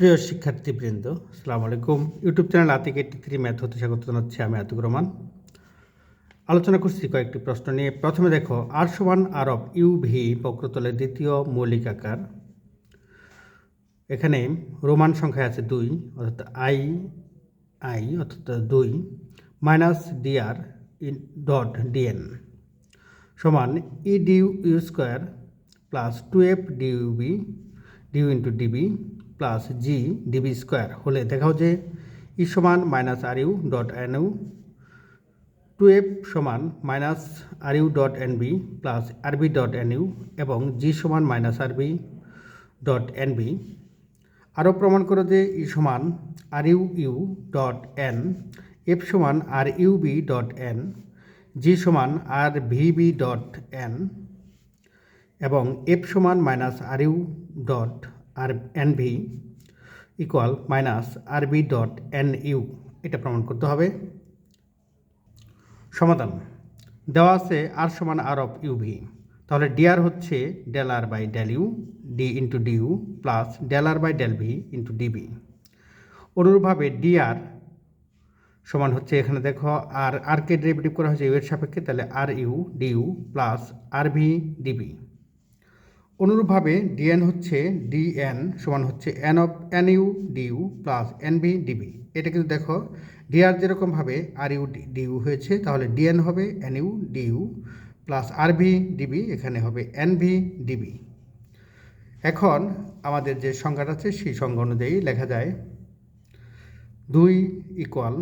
প্রিয় শিক্ষার্থীবৃন্দ, আসসালামু আলাইকুম। YouTube channel Atik eighty three math হতে স্বাগত জানাচ্ছি আমি আতিক রহমান। আলোচনা করছি কয়েকটি প্রশ্ন নিয়ে। প্রথমে দেখো আর সমান আর অফ ইউ ভি বক্রতলের দ্বিতীয় মৌলিক আকার। এখানে রোমান সংখ্যায় আছে দুই, অর্থাৎ আই আই অর্থাৎ দুই minus DR in dot DN সমান E DU U square plus two F DUV DU into DV plus G DV square হলে দেখাও যে ই সমান minus R U dot N U two F সমান minus R U dot N V plus RV dot N U এবং G সমান minus আরবি dot N V আরও প্রমাণ করো যে ই সমান R U U dot N F সমান R U V dot N G সমান R V V dot N এবং এফ সমান minus R U dot R N V equal minus R V dot N U এটা প্রমাণ করতে হবে। সমাধান, দেওয়া আছে আর সমান আর অফ ইউ ভি তাহলে ডিআর হচ্ছে del R by del U D into D U plus del R by del V into DV অনুরূপভাবে ডিআর সমান হচ্ছে এখানে দেখো, আর আরকে ডেরিভেটিভ করা হয়েছে ইউ এর সাপেক্ষে, তাহলে R U D U plus R V DV অনুরূপভাবে ডিএন হচ্ছে ডিএন সমান হচ্ছে N of N U DU plus N V DV এটা কিন্তু দেখো ডিআর যেরকমভাবে আর ইউ ডিউ হয়েছে, তাহলে ডিএন হবে N U DU plus R V DV এখানে হবে এন ভি ডিবি এখন আমাদের যে সংখ্যাটা আছে, সেই সংখ্যা অনুযায়ী লেখা যায়, দুই equal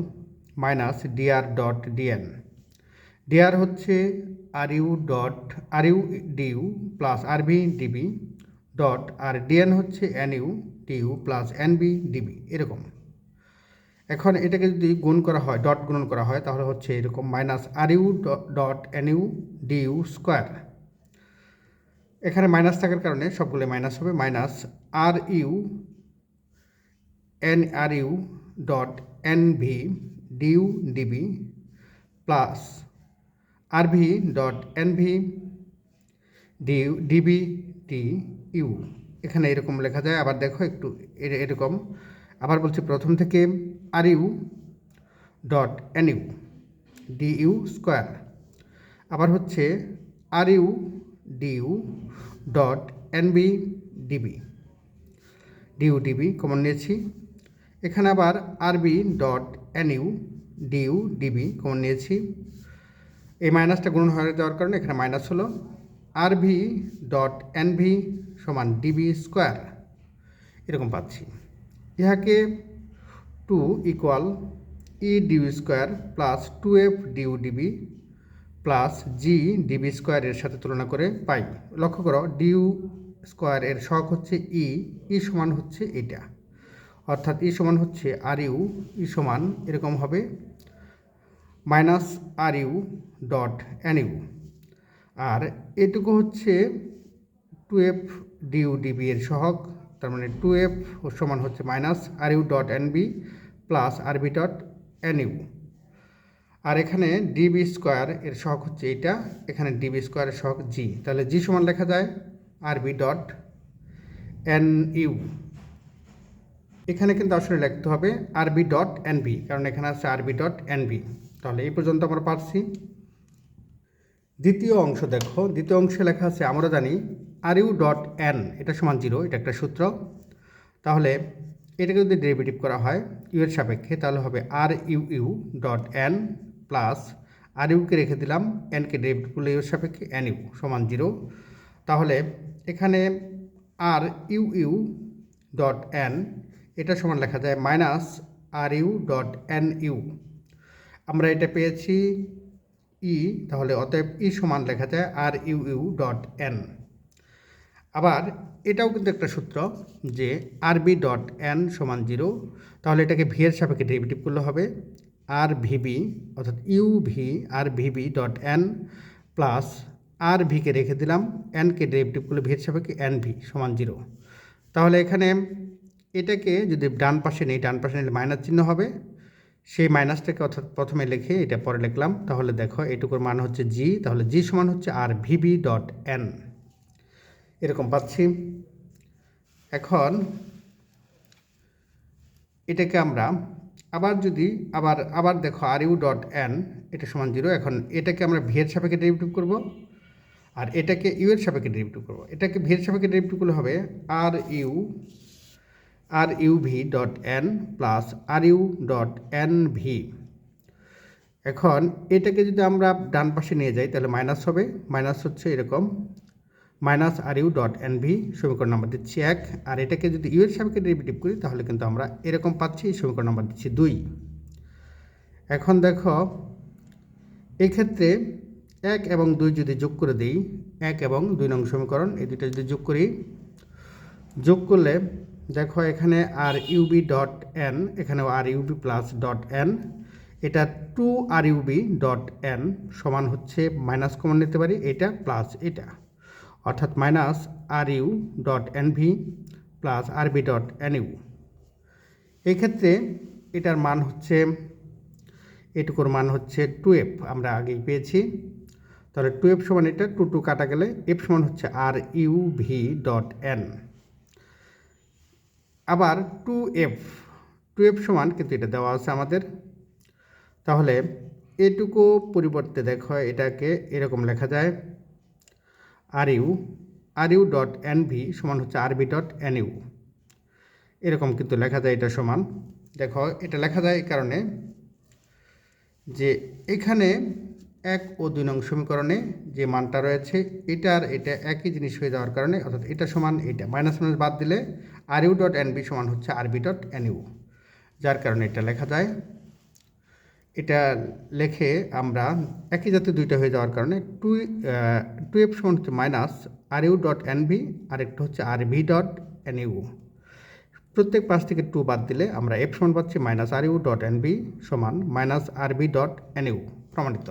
minus DR dot DN DR হচ্ছে R U dot R U DU plus R V DV dot R DN হচ্ছে N U DU plus N V DV এরকম। এখন এটাকে যদি গুণ করা হয়, ডট গুণন করা হয়, তাহলে হচ্ছে এরকম minus R U dot N U DU square. এখানে মাইনাস থাকার কারণে সবগুলো মাইনাস হবে, minus R U N R U dot N V DU DV plus R V dot N V DU DV D U এখানে এরকম লেখা যায়, আবার দেখো একটু এরকম। আবার বলছি প্রথম থেকে R U dot N U D U square আবার হচ্ছে R U D U dot N V DV DU DV common নিয়েছি। এখানে আবার RV dot N U DU DV common নিয়েছি। এই মাইনাসটা গুণন হয়ে যাওয়ার কারণে এখানে মাইনাস হলো R V dot N V সমান ডিবি স্কোয়ার এরকম পাচ্ছি। ইহাকে two equal E DU square plus two F DU DV plus G DV square এর সাথে তুলনা করে পাই। লক্ষ্য করো ডিউ স্কোয়ার এর শখ হচ্ছে ই ই সমান হচ্ছে এটা। অর্থাৎ ই সমান হচ্ছে আর ইউ ই সমান এরকম হবে minus R U dot N U. আর এটুকু হচ্ছে টু এফ ডিউ ডিবি এর সহগ, তার মানে টু এফ সমান হচ্ছে minus R U dot N V plus R V dot N U. আর এখানে ডিবি স্কোয়ার এর সহগ হচ্ছে এটা এখানে ডিবি স্কোয়ারের সহগ জি। তাহলে জি সমান লেখা যায় R V dot N U. এখানে কিন্তু আসলে লিখতে হবে আরবি ডট এনবি কারণ এখানে আছে আরবি ডট এনবি তাহলে এই পর্যন্ত আমরা পারছি। দ্বিতীয় অংশ দেখো। দ্বিতীয় অংশে লেখা আছে, আমরা জানি আর ইউ ডট এন, এটা সমান জিরো, এটা একটা সূত্র। তাহলে এটাকে যদি ডেরিভেটিভ করা হয় ইউ এর সাপেক্ষে, তাহলে হবে R U U dot N plus R UK রেখে দিলাম এনকে ডেরিভেটিভ করলে ইউ এর সাপেক্ষে এন ইউ সমান জিরো। তাহলে এখানে R U U dot N, এটা সমান লেখা যায় minus R U dot N U আমরা এটা পেয়েছি ই, তাহলে অতএব ই সমান লেখা যায় R U U dot N. আবার এটাও কিন্তু একটা সূত্র যে আর বি ডট এন সমান জিরো, তাহলে এটাকে ভি এর সাপেক্ষে ডেরিভেটিভ করলে হবে। আর ভিবি অর্থাৎ U V R VV dot N plus R V K রেখে দিলাম এনকে ডেরিভেটিভ করলে ভি এর সাপেক্ষে এন ভি সমান জিরো। তাহলে এখানে এটাকে যদি ডান পাশে নেই, ডান পাশে নিলে মাইনাস চিহ্ন হবে। সেই মাইনাসটাকে অর্থাৎ প্রথমে লিখে এটা পরে লিখলাম। তাহলে দেখো এটুকুর মান হচ্ছে জি তাহলে জি সমান হচ্ছে আর ভিবি ডট এন এরকম পাচ্ছি। এখন এটাকে আমরা আবার যদি আবার আবার দেখো আর ইউ ডট এন এটা সমান জিরো এখন এটাকে আমরা ভি এর সাপেক্ষে ডেরিভেটিভ করব আর এটাকে ইউ এর সাপেক্ষে ডেরিভেটিভ করব। এটাকে ভি এর সাপেক্ষে ডেরিভেটিভ করলে হবে R U R U V dot N plus R U dot N V এখন এটাকে যদি আমরা ডান পাশে নিয়ে যাই, তাহলে মাইনাস হবে। মাইনাস হচ্ছে এরকম। Minus R U dot N V সমীকরণ নাম্বার দিচ্ছি এক। আর এটাকে যদি ইউ এর সাপেক্ষে ডেরিভেটিভ করি, তাহলে কিন্তু আমরা এরকম পাচ্ছি, সমীকরণ নাম্বার দিচ্ছি দুই। এখন দেখো, এক্ষেত্রে এক এবং দুই যদি যোগ করে দিই, এক এবং দুই নং সমীকরণ, এই দুইটা যদি যোগ করি, যোগ করলে দেখো এখানে আর ইউবি ডট এন এখানেও R UV plus dot N এটা two R UV dot N সমান হচ্ছে মাইনাস কমন নিতে পারি, এটা প্লাস এটা। অর্থাৎ minus R U dot N V plus R V dot N U এক্ষেত্রে এটার মান হচ্ছে, এটুকুর মান হচ্ছে টু এফ আমরা আগেই পেয়েছি। তাহলে টু এফ সমান এটা টু টু কাটা গেলে এফ সমান হচ্ছে R U V dot N আবার টু এফ টু এফ সমান কিন্তু এটা দেওয়া আছে আমাদের। তাহলে এটুকু পরিবর্তে দেখো, এটাকে এরকম লেখা যায়। R U R U dot N V সমান হচ্ছে R V dot N U এরকম কিন্তু লেখা যায় এটা সমান। দেখো, এটা লেখা যায় এই কারণে যে এখানে এক ও দুই নং সমীকরণে যে মানটা রয়েছে, এটা আর এটা একই জিনিস হয়ে যাওয়ার কারণে, অর্থাৎ এটা সমান এটা, মাইনাস মাইনাস বাদ দিলে R U dot N V সমান হচ্ছে R V dot N U, যার কারণে এটা লেখা যায়। এটা লেখে আমরা একই জাতীয় দুইটা হয়ে যাওয়ার কারণে টু টু এফ সমান হচ্ছে minus R U dot N V আর একটা হচ্ছে R V dot N U. প্রত্যেক পাশ থেকে টু বাদ দিলে আমরা এফ সমান পাচ্ছি minus R U dot N V সমান minus R V dot N U, প্রমাণিত।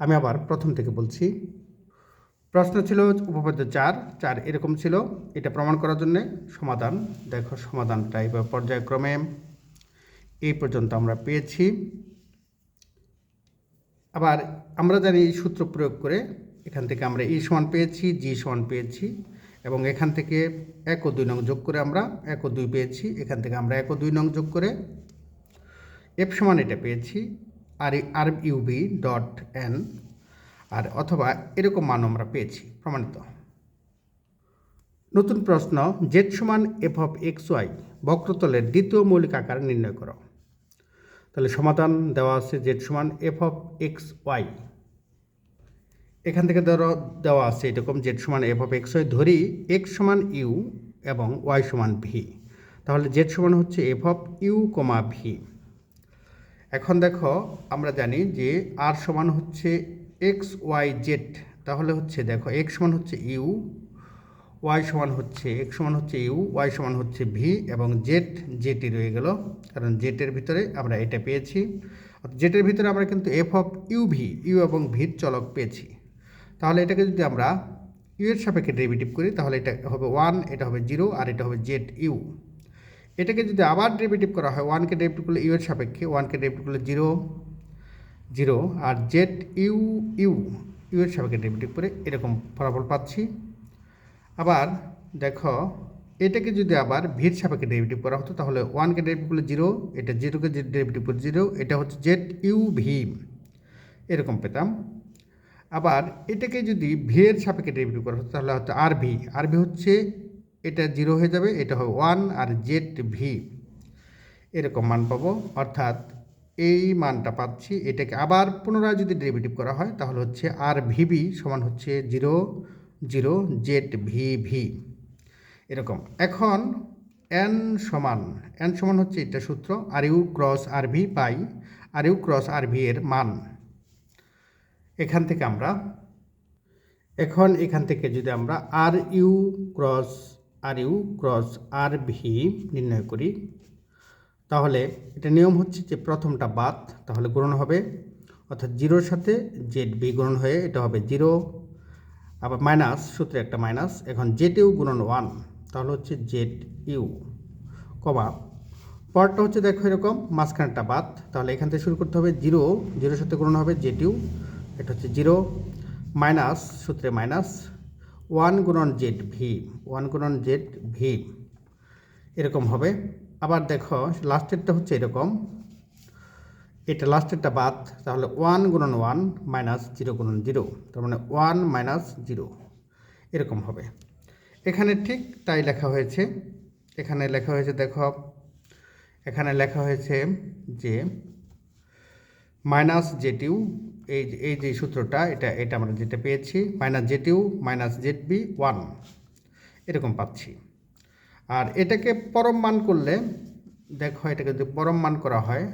আমি আবার প্রথম থেকে বলছি। প্রশ্ন ছিল উপপাদ্য চার চার এরকম ছিল। এটা প্রমাণ করার জন্যে সমাধান, দেখো সমাধানটা এবার পর্যায়ক্রমে। এই পর্যন্ত আমরা পেয়েছি। আবার আমরা জানি এই সূত্র প্রয়োগ করে এখান থেকে আমরা ই সমান পেয়েছি, জি সমান পেয়েছি এবং এখান থেকে এক ও দুই নং যোগ করে আমরা এক ও দুই পেয়েছি। এখান থেকে আমরা এক ও দুই নং যোগ করে এফ সমান এটা পেয়েছি। আর R UV dot N R অথবা এরকম মান আমরা পেয়েছি, প্রমাণিত। নতুন প্রশ্ন, জেড সমান এফ অফ এক্স ওয়াই বক্রতলের দ্বিতীয় মৌলিক আকার নির্ণয় করো। তাহলে সমাধান দেওয়া আছে জেড সমান এফ অফ এক্স ওয়াই এখান থেকে ধরো, দেওয়া আছে এরকম জেড সমান এফ অফ এক্স ওয়াই ধরি এক্স সমান ইউ এবং ওয়াই সমান ভি তাহলে জেড সমান হচ্ছে F of U comma V এখন দেখো, আমরা জানি যে আর সমান হচ্ছে এক্স ওয়াই জেড তাহলে হচ্ছে দেখো এক্স সমান হচ্ছে ইউ ওয়াই সমান হচ্ছে এক্স সমান হচ্ছে ইউ ওয়াই সমান হচ্ছে ভি এবং জেড জেটি রয়ে গেল, কারণ জেটের ভিতরে আমরা এটা পেয়েছি। জেটের ভিতরে আমরা কিন্তু F of U V U এবং ভির চলক পেয়েছি। তাহলে এটাকে যদি আমরা ইউ এর সাপেক্ষে ডেরিভেটিভ করি, তাহলে এটা হবে ওয়ান এটা হবে জিরো আর এটা হবে জেড ইউ এটাকে যদি আবার ডেরিভেটিভ করা হয় ওয়ানকে ডেরিভেটিভ করলে ইউ এর সাপেক্ষে ওয়ানকে ডেরিভেটিভ করলে zero zero R Z U U U এর সাপেক্ষে ডেরিভেটিভ করে এরকম ফলাফল পাচ্ছি। আবার দেখো, এটাকে যদি আবার ভির সাপেক্ষে ডেরিভেটিভ করা হতো, তাহলে ওয়ানকে ডেরিভেটিভ করলে জিরো এটা জিরোকে ডেরিভেটিভ করলে জিরো এটা হচ্ছে জেড ইউ ভি এরকম পেতাম। আবার এটাকে যদি ভি এর সাপেক্ষে ডেরিভেটিভ করা হতো, তাহলে হচ্ছে আর ভি আর ভি হচ্ছে এটা জিরো হয়ে যাবে, এটা হবে ওয়ান আর জেড ভি এরকম মান পাবো, অর্থাৎ এই মানটা পাচ্ছি, এটাকে আবার পুনরায় যদি ডেরিভেটিভ করা হয়, তাহলে হচ্ছে আর ভিবি সমান হচ্ছে zero zero Z V V এরকম। এখন এন সমান এন সমান হচ্ছে এটা সূত্র R U cross R V পাই R U cross R V এর মান। এখান থেকে আমরা, এখন এখান থেকে যদি আমরা R U cross R U cross R V নির্ণয় করি। তাহলে এটা নিয়ম হচ্ছে যে প্রথমটা বাদ, তাহলে গুণন হবে। অর্থাৎ জিরোর সাথে জেড বি গুণন হয়ে এটা হবে জিরো। আবার মাইনাস, সূত্রে একটা মাইনাস, এখন জেড ইউ গুণন ওয়ান, তাহলে হচ্ছে জেড ইউ কমা। পরটা হচ্ছে দেখো এরকম মাঝখানটা বাদ, তাহলে এখান থেকে শুরু করতে হবে জিরো। জিরোর সাথে গুণন হবে জেড ইউ, এটা হচ্ছে জিরো। মাইনাস, সূত্রে মাইনাস ওয়ান গুণন জেড ভি, ওয়ান গুণন জেড ভি, এরকম হবে। আবার দেখো, লাস্টেরটা হচ্ছে এরকম। এটা লাস্টেরটা বাদ, তাহলে ওয়ান গুণন ওয়ান মাইনাস জিরো গুণন জিরো, তার মানে ওয়ান মাইনাস জিরো, এরকম হবে। এখানে ঠিক তাই লেখা হয়েছে। এখানে লেখা হয়েছে, দেখো, এখানে লেখা হয়েছে যে মাইনাস জেটিউ এই যে- এই যে সূত্রটা, এটা এটা আমরা যেটা পেয়েছি মাইনাস জেটিউ মাইনাস জেড বি ওয়ান এরকম পাচ্ছি। আর এটাকে পরম মান করলে, দেখো এটাকে যদি পরম মান করা হয়,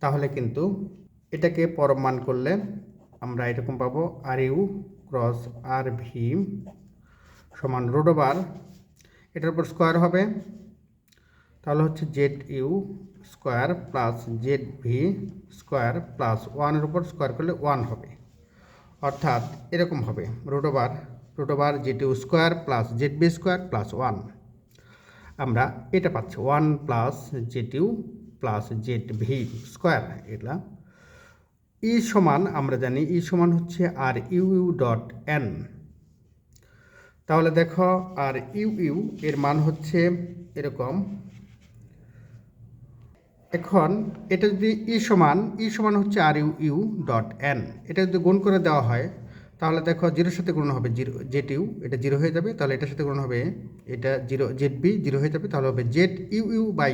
তাহলে কিন্তু এটাকে পরম মান করলে আমরা এরকম পাবো r u cross r v সমান রোড ওভার এটার উপর স্কোয়ার হবে, তাহলে হচ্ছে z u square plus z v square plus ওয়ানের উপর স্কোয়ার করলে ওয়ান হবে। অর্থাৎ এরকম হবে root over root over z square plus z v square plus one. আমরা এটা পাচ্ছি, one plus z u plus z v square, এটা। ই সমান, আমরা জানি ই সমান হচ্ছে r u u dot n. তাহলে দেখো, আর ইউ ইউ এর মান হচ্ছে এরকম এখন এটা যদি ই সমান ই সমান হচ্ছে r u u dot n. এটা যদি গুণ করে দেওয়া হয়, তাহলে দেখো জিরোর সাথে গুণ হবে জিরো, জেড ইউ, এটা জিরো হয়ে যাবে, তাহলে এটার সাথে গুণ হবে এটা জিরো, জেড বি জিরো হয়ে যাবে, তাহলে হবে z u u by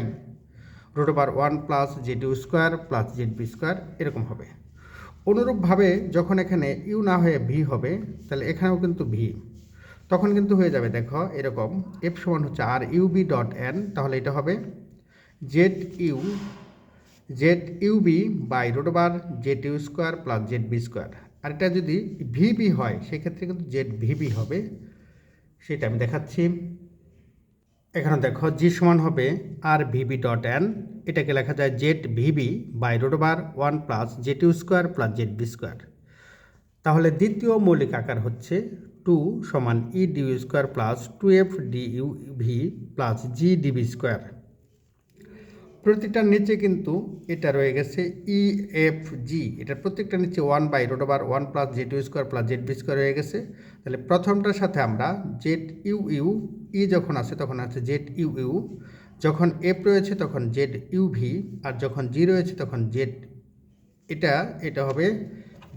root over one plus z u square plus z v square, এরকম হবে। অনুরূপভাবে যখন এখানে ইউ না হয়ে ভি হবে, তাহলে এখানেও কিন্তু ভি। তখন কিন্তু হয়ে যাবে, দেখো, এরকম, এফ সমান হচ্ছে r u v dot n, তাহলে এটা হবে z u z u v by root over z u square plus z v square. আর এটা যদি ভিবি হয়, সেক্ষেত্রে কিন্তু জেড ভিবি হবে। সেটা আমি দেখাচ্ছি। এখানে দেখো, জি সমান হবে আর ভিবি ডট এন। এটাকে লেখা যায় z vv by root over one plus z u square plus z v square. তাহলে দ্বিতীয় মৌলিক আকার হচ্ছে টু সমান E du square plus two F d u v plus G dv square. প্রতিটার নিচে কিন্তু এটা রয়ে গেছে ই এফ জি এটার প্রত্যেকটা নিচে one by root over one plus z u square plus z v square রয়ে গেছে। তাহলে প্রথমটার সাথে আমরা জেড ইউ ইউ ই যখন আছে তখন আছে জেড ইউ ইউ যখন এফ রয়েছে তখন জেড ইউ ভি আর যখন জি রয়েছে তখন জেড এটা এটা হবে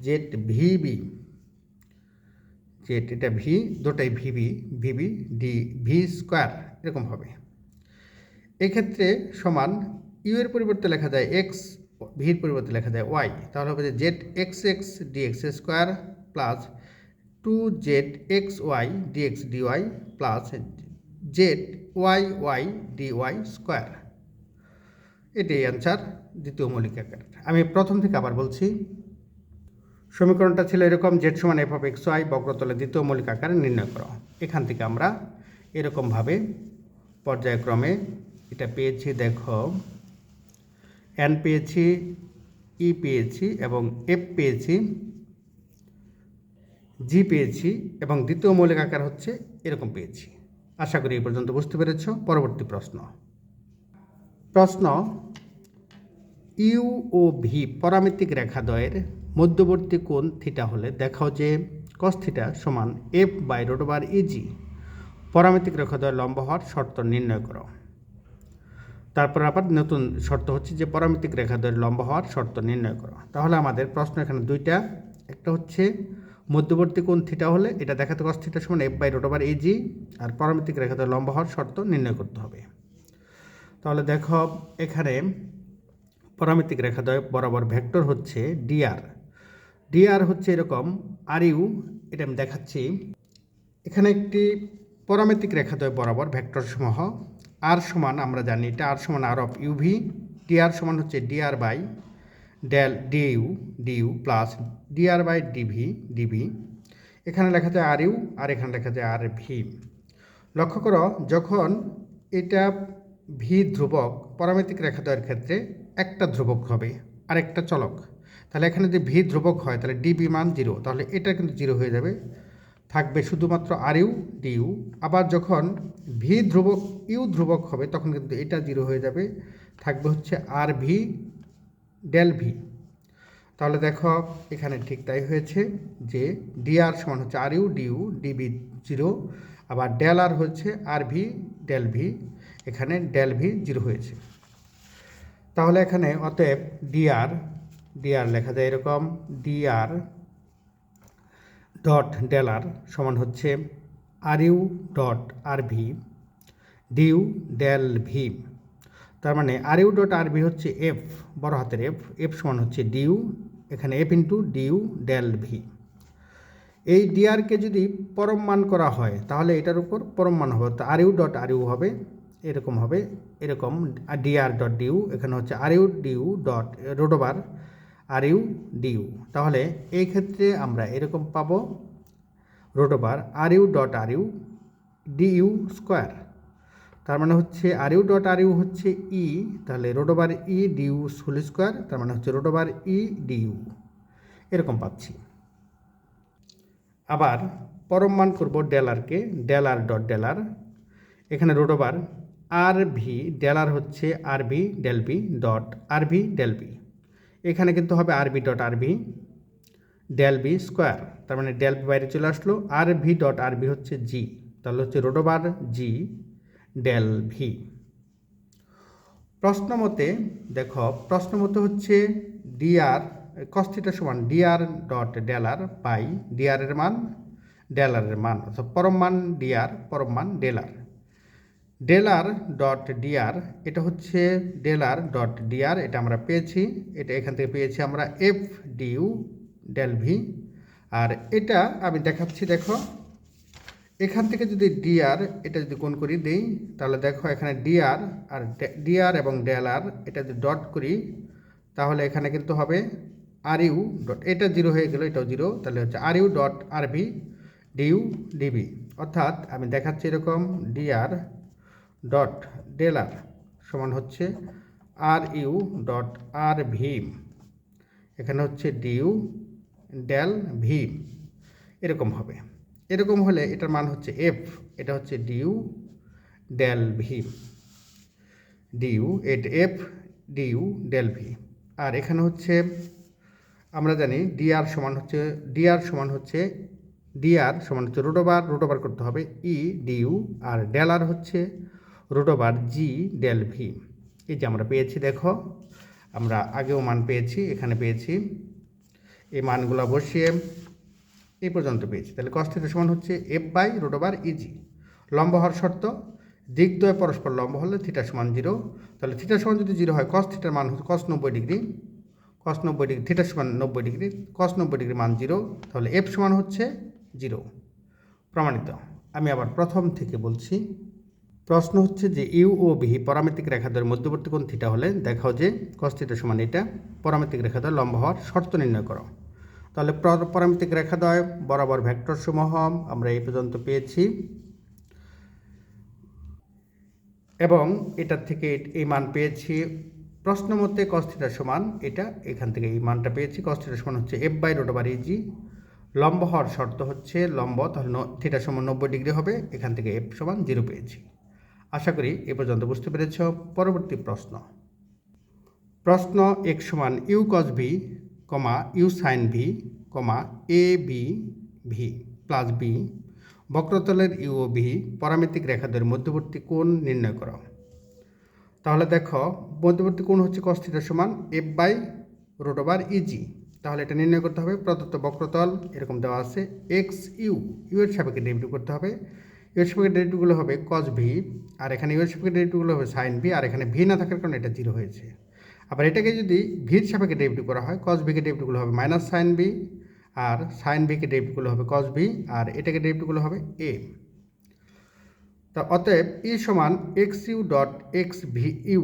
জেড ভি ভিবি জেড এটা ভি দুটাই vv vv d v square এরকম হবে। এক্ষেত্রে সমান ইউ এর পরিবর্তে লেখা যায় এক্স ভির পরিবর্তে লেখা যায় ওয়াই তাহলে হবে যে z x x d x square plus two z x y d x d y plus z y y d y square এটাই অ্যান্সার দ্বিতীয় মৌলিক আকার। আমি প্রথম থেকে আবার বলছি, সমীকরণটা ছিল এরকম জেড সমান এফ অফ এক্স ওয়াই বক্রতলে দ্বিতীয় মৌলিক আকারে নির্ণয় করো। এখান থেকে আমরা এরকমভাবে পর্যায়ক্রমে এটা পেয়েছি, দেখো। এন পেয়েছি ই পেয়েছি এবং এফ পেয়েছি জি পেয়েছি এবং দ্বিতীয় মৌলিক আকার হচ্ছে এরকম পেয়েছি। আশা করি এই পর্যন্ত বুঝতে পেরেছ। পরবর্তী প্রশ্ন। প্রশ্ন ইউ ও ভি পরামিতিক রেখাদ্বয়ের মধ্যবর্তী কোণ থিটা হলে দেখাও যে কস থিটা সমান F by root over EG পরামিতিক রেখাদ্বয়ের লম্ব হওয়ার শর্ত নির্ণয় করো। তারপর আবার নতুন শর্ত হচ্ছে যে পরামিতিক রেখাদ্বয়ের লম্বা হওয়ার শর্ত নির্ণয় করো। তাহলে আমাদের প্রশ্ন এখানে দুইটা। একটা হচ্ছে মধ্যবর্তী কোণ থিটা হলে এটা দেখাতে কস থিটা সমান F by root over EG আর পরামিতিক রেখাদ্বয়ের লম্বা হওয়ার শর্ত নির্ণয় করতে হবে। তাহলে দেখো এখানে পরামিতিক রেখাদ্বয় বরাবর ভেক্টর হচ্ছে ডিআর ডিআর হচ্ছে এরকম আর ইউ এটা আমি দেখাচ্ছি। এখানে একটি পরামিতিক রেখাদ্বয় বরাবর ভেক্টর সমূহ আর সমান আমরা জানি এটা আর সমান আর অফ ইউভি ডিআর সমান হচ্ছে dr by del du du plus dr by dv dv এখানে লেখা যায় আর ইউ আর এখানে লেখা যায় আর ভি লক্ষ্য করো, যখন এটা ভি ধ্রুবক পরামিতিক রেখাদ্বয়ের ক্ষেত্রে একটা ধ্রুবক হবে আর একটা চলক। তাহলে এখানে যদি ভি ধ্রুবক হয়, তাহলে ডিবি মান জিরো তাহলে এটা কিন্তু জিরো হয়ে যাবে। থাকবে শুধুমাত্র আর ইউ ডিইউ। আবার যখন ভি ধ্রুবক ইউ ধ্রুবক হবে, তখন কিন্তু এটা জিরো হয়ে যাবে। থাকবে হচ্ছে আর ভি, ডেল ভি। তাহলে দেখো, এখানে ঠিক তাই হয়েছে যে ডিআর সমান হচ্ছে r u d du dv zero. আবার ডেল আর হচ্ছে আর ভি, ডেল ভি। এখানে ডেল ভি জিরো হয়েছে। তাহলে এখানে অতএব ডিআর ডিআর লেখা যায় এরকম, ডিআর ডট ডেলার সমান হচ্ছে r u dot r v du del v তার মানে r u dot r v হচ্ছে এফ বড় হাতের এফ এফ সমান হচ্ছে ডিউ এখানে F into du del v এই ডিআরকে যদি পরম মান করা হয়, তাহলে এটার উপর পরম মান হবে তো r u dot r u হবে, এরকম হবে, এরকম ডিআর ডট ডিউ এখানে হচ্ছে r u du dot root over r u du তাহলে এই ক্ষেত্রে আমরা এরকম পাবো root over r u dot r u d u square. তার মানে হচ্ছে r u dot r u হচ্ছে ই, তাহলে root over E du whole square, তার মানে হচ্ছে রোডোবার ই ডিউ এরকম পাচ্ছি। আবার পরম মান করব ডেলারকে ডেলার ডট ডেলার এখানে রোডোবার আর ভি ডেলার হচ্ছে r v, del v dot r v, del v. এখানে কিন্তু হবে r v dot r v del v square, তার মানে ডেল বাইরে চলে আসলো, r v dot r v হচ্ছে জি, তাহলে হচ্ছে রোডোবার জি ডেল ভি। প্রশ্ন মতে, দেখো, প্রশ্ন মতে হচ্ছে ডিআর কস্তিটা সমান ডিআর ডট ডেলার পাই ডিআরের মান ডেলারের মান, অর্থাৎ পরম মান ডিআর পরম মান ডেলার ডেলার ডট ডিআর, এটা হচ্ছে ডেলার ডট ডিআর, এটা আমরা পেয়েছি। এটা এখান থেকে পেয়েছি আমরা এফ ডিউ ডেল ভি। আর এটা আমি দেখাচ্ছি, দেখো। এখান থেকে যদি ডিআর, এটা যদি কোন করি দেই, তাহলে দেখো এখানে ডিআর আর ডিআর এবং ডেলার, এটা যদি ডট করি, তাহলে এখানে কিন্তু হবে আর ইউ ডট, এটা জিরো হয়ে গেল, এটাও জিরো, তাহলে হচ্ছে r u dot r v du dv. অর্থাৎ আমি দেখাচ্ছি এরকম ডিআর ডট ডেলার সমান হচ্ছে আর ইউ ডট আর ভিম এখানে হচ্ছে ডিউ ডেল ভিম এরকম হবে। এরকম হলে এটার মান হচ্ছে এফ এটা হচ্ছে du del v du at F du del v আর এখানে হচ্ছে, আমরা জানি ডিআর সমান হচ্ছে ডিআর সমান হচ্ছে ডিআর সমান হচ্ছে রোটোবার রোটোবার করতে হবে। ই ডিউ আর ডেলার হচ্ছে রোটোবার জি ডেল ভি এই যে আমরা পেয়েছি, দেখো, আমরা আগেও মান পেয়েছি, এখানে পেয়েছি। এই মানগুলো বসিয়ে এই পর্যন্ত পেয়েছি। তাহলে কস সমান হচ্ছে F by root over EG লম্ব হওয়ার শর্ত দিকদ্বয় পরস্পর লম্ব হলে থিটা সমান জিরো তাহলে থিটা সমান যদি জিরো হয় কস থিটার মান হচ্ছে কস নব্বই ডিগ্রি। কস নব্বই ডিগ্রি থিটা সমান নব্বই ডিগ্রি কস নব্বই ডিগ্রি মান জিরো তাহলে এফ সমান হচ্ছে জিরো প্রমাণিত। আমি আবার প্রথম থেকে বলছি। প্রশ্ন হচ্ছে যে ইউ ও ভি পরামিতিক রেখাদ্বয়ের মধ্যবর্তী কোণ থিটা হলে দেখাও যে কস থিটা সমান এটা, পরামিতিক রেখাদ্বয় লম্ব হওয়ার শর্ত নির্ণয় করো। তাহলে প্র- পরামিতিক রেখাদ্বয় বরাবর ভেক্টর সমূহ আমরা এই পর্যন্ত পেয়েছি। এবং এটার থেকে এই মান পেয়েছি, প্রশ্ন মতে কস্থিটা সমান এটা, এখান থেকে এই মানটা পেয়েছি কস্থিটা সমান হচ্ছে F by root over EG লম্ব হওয়ার শর্ত হচ্ছে লম্ব, তাহলে ন- থিটা সমান নব্বই ডিগ্রি হবে, এখান থেকে এফ সমান জিরো পেয়েছি। আশা করি এ পর্যন্ত বুঝতে পেরেছ। পরবর্তী প্রশ্ন। প্রশ্ন এক সমান u cos v comma u sine v comma a b v plus b বক্রতলের you ও ভি পরামিতিক রেখাদের মধ্যবর্তী কোণ নির্ণয় করো। তাহলে দেখো, মধ্যবর্তী কোণ হচ্ছে থিটা সমান F by root over EG তাহলে এটা নির্ণয় করতে হবে, প্রদত্ত বক্রতল, এরকম দেওয়া আছে এক্স ইউ ইউ এর সাপেক্ষে ডেরিভেটিভ করতে হবে। ইউ এর সাপেক্ষে ডেরিভেটিভগুলো হবে কস ভি আর এখানে ইউ এর সাপেক্ষে ডেরিভেটিভগুলো হবে সাইন ভি আর এখানে ভি না থাকার কারণে এটা জিরো হয়েছে। আবার এটাকে যদি ভির সাপেক্ষে ডেরিভেটিভ করা হয় কস ভিকে ডেরিভেটিভগুলো হবে মাইনাস সাইন ভি আর সাইন ভিকে ডেরিভেটিভগুলো হবে কস ভি আর এটাকে ডেরিভেটিভগুলো হবে এ তা অতএব ই সমান x u dot x v u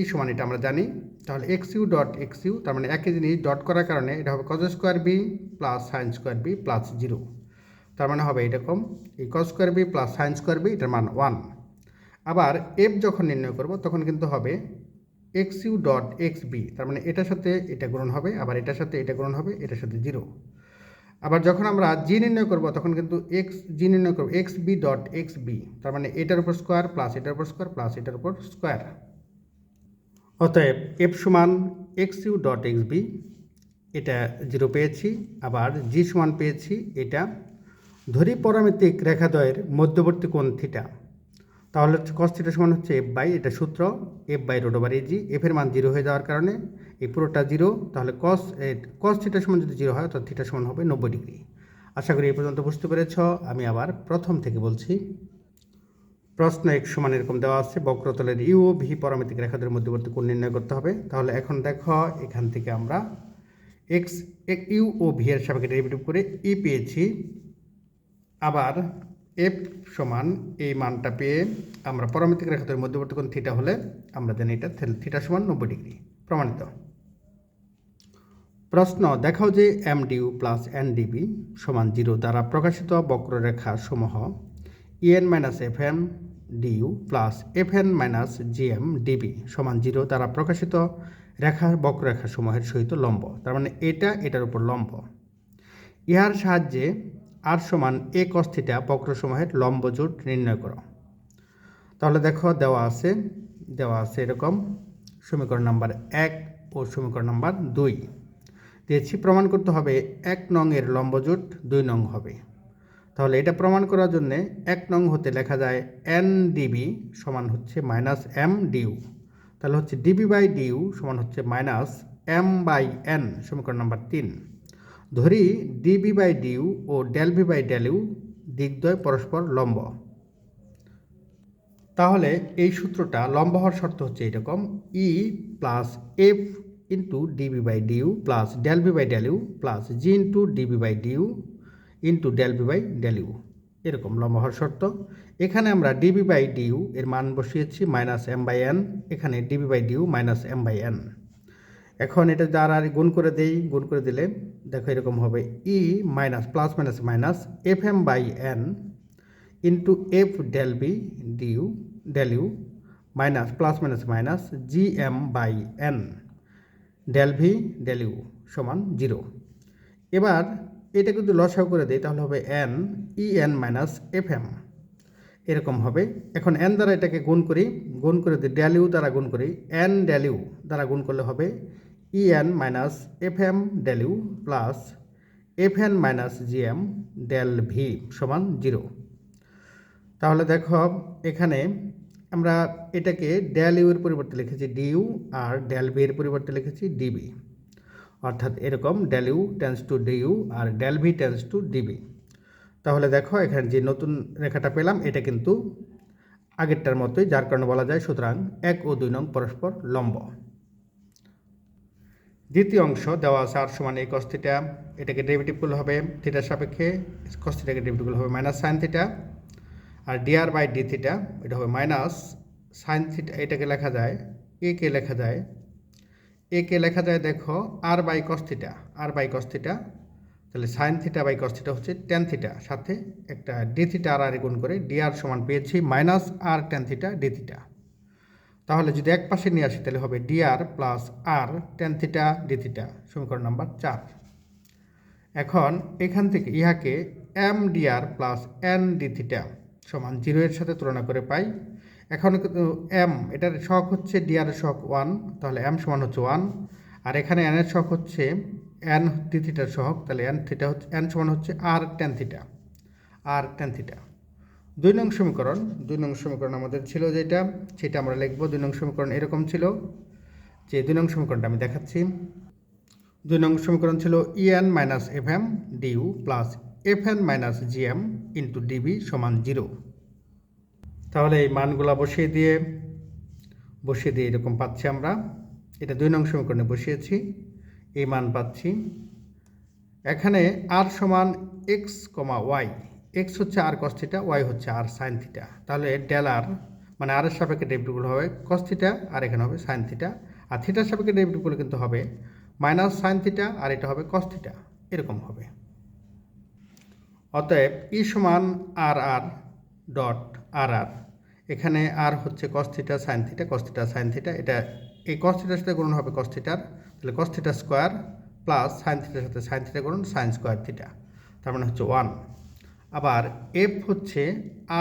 E সমান এটা আমরা জানি। তাহলে x u dot x u তার মানে একই জিনিস ডট করার কারণে এটা হবে cos square v plus sine square v plus zero তার মানে হবে এরকম এই cos square v plus sine square v এটার মান ওয়ান আবার এফ যখন নির্ণয় করব, তখন কিন্তু হবে x u dot x v তার মানে এটার সাথে এটা গ্রহণ হবে, আবার এটার সাথে এটা গ্রহণ হবে, এটার সাথে জিরো আবার যখন আমরা জি নির্ণয় করব, তখন কিন্তু এক্স জি নির্ণয় করব x v dot x v তার মানে এটার উপর স্কোয়ার প্লাস এটার উপর স্কোয়ার প্লাস এটার উপর স্কোয়ার অতএব এফ সমান x u dot x v এটা জিরো পেয়েছি, আবার জি সমান পেয়েছি, এটা ধরি পরামিতিক রেখাদ্বয়ের মধ্যবর্তী কোণ থিটা। তাহলে হচ্ছে কস থিটা সমান হচ্ছে এফ বাই, এটা সূত্র F by root over EG এফের মান জিরো হয়ে যাওয়ার কারণে এই পুরোটা জিরো তাহলে কস কস থিটা সমান যদি জিরো হয় তাহলে থিটা সমান হবে নব্বই ডিগ্রি। আশা করি এই পর্যন্ত বুঝতে পেরেছ, আমি আবার প্রথম থেকে বলছি। প্রশ্ন এক সমান এরকম দেওয়া আছে, বক্রতলের ইউ ভি পরামিতিক রেখাদের মধ্যবর্তী কোণ নির্ণয় করতে হবে। তাহলে এখন দেখো, এখান থেকে আমরা এক্স এক ইউ ও ভি এর সাপেক্ষে ডেরিভেটিভ করে ই পেয়েছি। আবার এফ সমান এই মানটা পেয়ে আমরা পরামিতিক রেখাদের মধ্যবর্তী কোণ থিটা হলে আমরা জানি এটা থিটা সমান নব্বই ডিগ্রি, প্রমাণিত। প্রশ্ন, দেখাও যে M du plus N dv সমান জিরো দ্বারা প্রকাশিত বক্ররেখা সমূহ EN minus F M du plus F N minus G M dv সমান জিরো দ্বারা প্রকাশিত রেখা, বক্ররেখা সমূহের সহিত লম্ব, তার মানে এটা এটার উপর লম্ব। ইহার সাহায্যে আর সমান এ কস্থিটা বক্রসমূহের লম্ব জোট নির্ণয় করো। তাহলে দেখো দেওয়া আছে দেওয়া আছে এরকম সমীকরণ নাম্বার এক ও সমীকরণ নাম্বার দুই। দিয়েছি, প্রমাণ করতে হবে এক নং এর লম্বজোট দুই নং হবে। তাহলে এটা প্রমাণ করার জন্যে এক নং হতে লেখা যায় এন ডিবি সমান হচ্ছে মাইনাস এম ডিউ তাহলে হচ্ছে ডিবি বাই ডিউ সমান হচ্ছে মাইনাস এম বাই এন সমীকরণ নাম্বার তিন। ধরি DB by due O del v by del u দিকদ্বয় পরস্পর লম্ব। তাহলে এই সূত্রটা লম্বা হওয়ার শর্ত হচ্ছে এরকম E plus F into dv by du plus del v by del u plus G into dv by du into del v by del u এরকম লম্বা হওয়ার শর্ত। এখানে আমরা ডিবি বাই ডিউ এর মান বসিয়েছি মাইনাস এম বাই এন এখানে dv by du minus M by N এখন এটা দ্বারা আর গুণ করে দেই, গুণ করে দিলে দেখো এরকম হবে। E minus plus minus minus F M by N into F del v du del u minus plus minus minus G M by N del v del u সমান জিরো এবার এটা যদি লসাও করে দিই তাহলে হবে N E N minus F M এরকম হবে। এখন এন দ্বারা এটাকে গুণ করি, গুণ করে দিই ডেল ইউ দ্বারা গুণ করি এন ডেল ইউ দ্বারা গুণ করলে হবে E N minus F M del u plus F N minus G M del v সমান জিরো তাহলে দেখো, এখানে আমরা এটাকে ডেল এর পরিবর্তে লিখেছি ডিউ আর ডেল বি এর পরিবর্তে লিখেছি ডিবি অর্থাৎ এরকম del u tends to du R del v tends to dv তাহলে দেখো, এখানে যে নতুন রেখাটা পেলাম, এটা কিন্তু আগেরটার মতোই, যার কারণে বলা যায় সুতরাং এক ও দুই নং পরস্পর লম্ব। দ্বিতীয় অংশ দেওয়া আছে আর সমান এই কস্তিটা এটাকে ডেরিভেটিভ করলে হবে থিটার সাপেক্ষে কস্তিটাকে ডেরিভেটিভ করলে হবে মাইনাস সাইন থিটা আর ডিআর বাই ডি থিটা এটা হবে মাইনাস সাইন থিটা এটাকে লেখা যায় এ কে লেখা যায় এ কে লেখা যায় দেখো আর বাই কস্থিটা আর বাই কস্থিটা তাহলে সাইন থিটা বাই কস্থিটা হচ্ছে টেন থিটা সাথে একটা ডি থিটা আর আর গুণ করে ডি আর সমান পেয়েছি minus r tan theta d theta তাহলে যদি এক পাশে নিয়ে আসি, তাহলে হবে d r plus r tan theta d theta সমীকরণ নাম্বার চার। এখন এখান থেকে ইহাকে M dr plus N d theta সমান জিরো এর সাথে তুলনা করে পাই। এখন এম এটার শখ হচ্ছে ডিআর শখ ওয়ান তাহলে এম সমান হচ্ছে ওয়ান আর এখানে এন এর শখ হচ্ছে এন ডি থিটার শখ তাহলে এন থিটা হচ্ছে এন সমান হচ্ছে r tan theta r tan theta দুই নং সমীকরণ, দুই নং সমীকরণ আমাদের ছিল যেটা, সেটা আমরা লিখব, দুই নং সমীকরণ এরকম ছিল, যে দুই নং সমীকরণটা আমি দেখাচ্ছি। দুই নং সমীকরণ ছিল EN minus F M du plus F N minus G M into dv সমান জিরো তাহলে এই মানগুলা বসিয়ে দিয়ে বসিয়ে দিয়ে এরকম পাচ্ছি আমরা। এটা দুই নং সমীকরণে বসিয়েছি, এই মান পাচ্ছি। এখানে আর সমান এক্স কমা ওয়াই এক্স হচ্ছে আর কস্থিটা ওয়াই হচ্ছে আর সাইন থিটা তাহলে ডেল আর মানে আর এর সাপেক্ষে ডেরিভেটিভগুলো হবে কস্থিটা আর এখানে হবে সাইন থিটা আর থিটার সাপেক্ষে ডেরিভেটিভগুলো কিন্তু হবে মাইনাস সাইন থিটা আর এটা হবে কস্থিটা এরকম হবে। অতএব ই সমান আর আর ডট আর আর এখানে আর হচ্ছে cos theta sine theta cos theta sine theta এটা এই কস্থিটার সাথে গুণন হবে কস্থিটার তাহলে কস্থিটা স্কোয়ার প্লাস সাইন থিটার সাথে সাইন থিটা গুণন সাইন স্কোয়ার থিটা তার মানে হচ্ছে ওয়ান আবার এফ হচ্ছে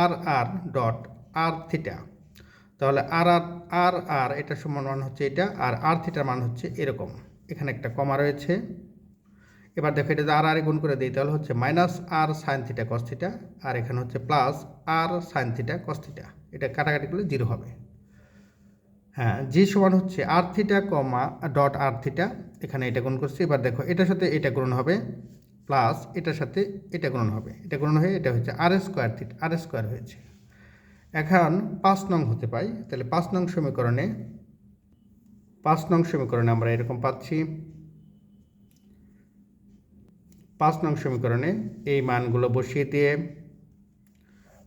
আর আর ডট আর থিটা তাহলে আর আর আর আর এটা সমান মান হচ্ছে এটা, আর আর থিটার মান হচ্ছে এরকম। এখানে একটা কমা রয়েছে। এবার দেখো এটা আর আর গুণ করে দিই, তাহলে হচ্ছে minus r sine theta cos theta আর এখানে হচ্ছে plus r sine theta cos theta এটা কাটাকাটি করলে জিরো হবে। হ্যাঁ জি সমান হচ্ছে r theta comma dot r theta এখানে এটা গুণ করছি। এবার দেখো এটার সাথে এটা গুণ হবে। প্লাস এটার সাথে এটা গুণ হবে। এটা গুণ হয়ে এটা হচ্ছে r square theta r square হয়েছে। এখন পাঁচ নং হতে পাই, তাহলে পাঁচ নং সমীকরণে, পাঁচ নং সমীকরণে আমরা এরকম পাচ্ছি। পাঁচ নং সমীকরণে এই মানগুলো বসিয়ে দিয়ে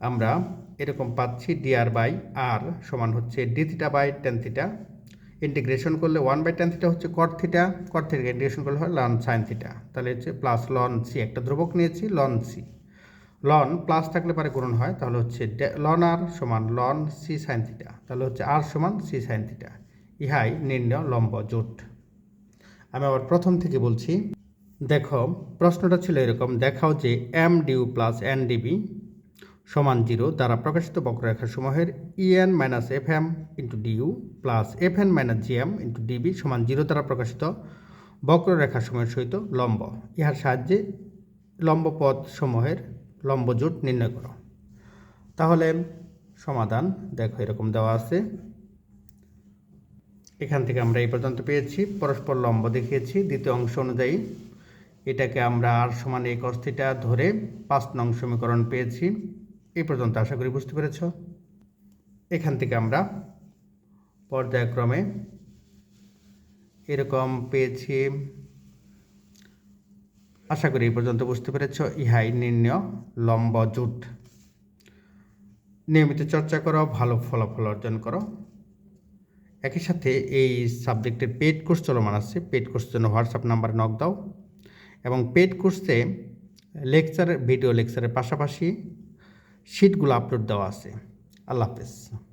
আমরা এরকম পাচ্ছি ডিআর বাই আর সমান হচ্ছে d theta by tan theta integration করলে ওয়ান বাই টেন থিটা হচ্ছে cot theta cot theta integration করলে হয় লন সাইন থিটা তাহলে হচ্ছে প্লাস লন সি একটা ধ্রুবক নিয়েছি লন সি লন প্লাস থাকলে পরে গুণন হয়, তাহলে হচ্ছে লন আর সমান লন সি সাইন থিটা তাহলে হচ্ছে আর সমান সি সাইন থিটা ইহাই নির্ণয় লম্ব জোট। আমি আবার প্রথম থেকে বলছি, দেখো, প্রশ্নটা ছিল এরকম, দেখাও যে M du plus N dv সমান জিরো দ্বারা প্রকাশিত বক্ররেখা সমূহের EN minus F M into du plus F N minus G M into dv সমান জিরো দ্বারা প্রকাশিত বক্ররেখা সমূহের সহিত লম্ব। ইহার সাহায্যে লম্ব পথ সমূহের লম্ব জোট নির্ণয় করো। তাহলে সমাধান, দেখো এরকম দেওয়া আছে। এখান থেকে আমরা এই পর্যন্ত পেয়েছি। পরস্পর লম্ব দেখিয়েছি। দ্বিতীয় অংশ অনুযায়ী এটাকে আমরা আর সমান এক অস্থিটা ধরে পাঁচ নং সমীকরণ পেয়েছি। এই পর্যন্ত আশা করি বুঝতে পেরেছ। এখান থেকে আমরা পর্যায়ক্রমে এরকম পেয়েছি। আশা করি এই পর্যন্ত বুঝতে পেরেছ। ইহাই নির্ণয় লম্ব জুট। নিয়মিত চর্চা করো, ভালো ফলাফল অর্জন করো। একই সাথে এই সাবজেক্টের পেড কোর্স চলমান আছে। পেড কোর্সের জন্য হোয়াটসঅ্যাপ নাম্বার নক দাও। এবং পেড কোর্সে লেকচার ভিডিও লেকচারের পাশাপাশি শিটগুলো আপলোড দেওয়া আছে। আল্লাহ হাফেজ।